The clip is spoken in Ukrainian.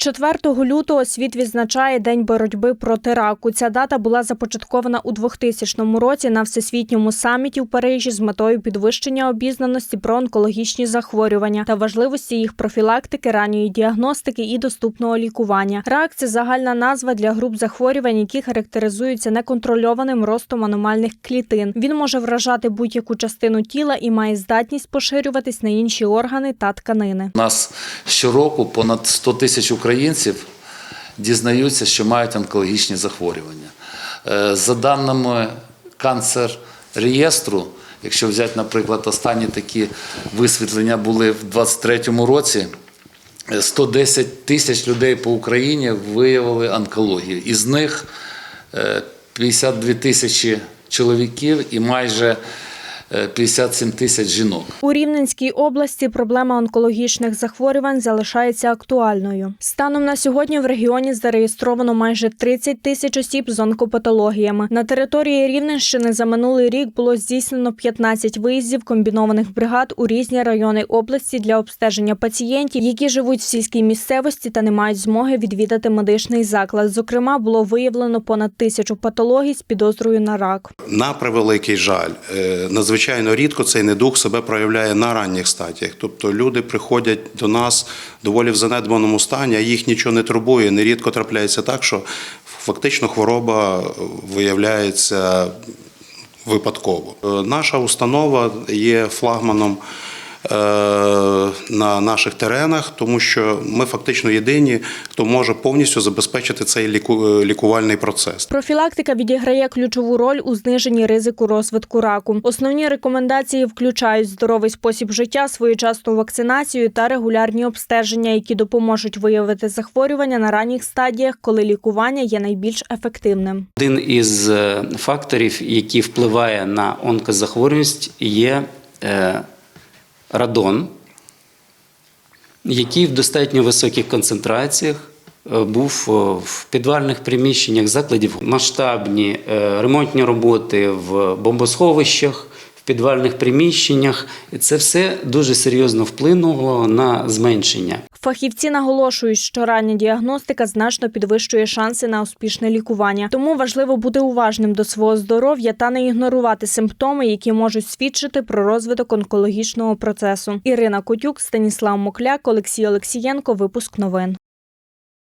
4 лютого світ відзначає День боротьби проти раку. Ця дата була започаткована у 2000 році на всесвітньому саміті в Парижі з метою підвищення обізнаності про онкологічні захворювання та важливості їх профілактики, ранньої діагностики і доступного лікування. Рак це загальна назва для груп захворювань, які характеризуються неконтрольованим ростом аномальних клітин. Він може вражати будь-яку частину тіла і має здатність поширюватись на інші органи та тканини. У нас щороку понад 100 тисяч українців дізнаються, що мають онкологічні захворювання. Е, За даними канцер реєстру, якщо взяти, наприклад, останні такі висвітлення були в 2023 році. е, 110 тисяч людей по Україні виявили онкологію. Із них е, 52 тисячі чоловіків і майже е, 57 тисяч жінок. У Рівненській області проблема онкологічних захворювань залишається актуальною. Станом на сьогодні в регіоні зареєстровано майже 30 тисяч осіб з онкопатологіями. На території Рівненщини за минулий рік було здійснено 15 виїздів комбінованих бригад у різні райони області для обстеження пацієнтів, які живуть в сільській місцевості та не мають змоги відвідати медичний заклад. Зокрема, було виявлено понад тисячу патологій з підозрою на рак. На превеликий жаль, е, надзвичайно рідко цей недуг себе проявляє на ранніх стадіях. Тобто люди приходять до нас доволі в занедбаному стані, а їх нічого не турбує. Нерідко трапляється так, що фактично хвороба виявляється випадково. Е, Наша установа є флагманом на наших теренах, тому що ми фактично єдині, хто може повністю забезпечити цей ліку- е, лікувальний процес. Профілактика відіграє ключову роль у зниженні ризику розвитку раку. Основні рекомендації включають здоровий спосіб життя, своєчасну вакцинацію та регулярні обстеження, які допоможуть виявити захворювання на ранніх стадіях, коли лікування є найбільш ефективним. Один із е, факторів, який впливає на онкозахворюваність, є е, радон, який в достатньо високих концентраціях е, був е, в підвальних приміщеннях закладів масштабні е, ремонтні роботи в бомбосховищах. Підвальних приміщеннях це все дуже серйозно вплинуло на зменшення Фахівці наголошують, що рання діагностика значно підвищує шанси на успішне лікування. Тому важливо бути уважним до свого здоров'я та не ігнорувати симптоми, які можуть свідчити про розвиток онкологічного процесу. Ірина Котюк, Станіслав Мокляк, Олексій Олексієнко. Випуск новин.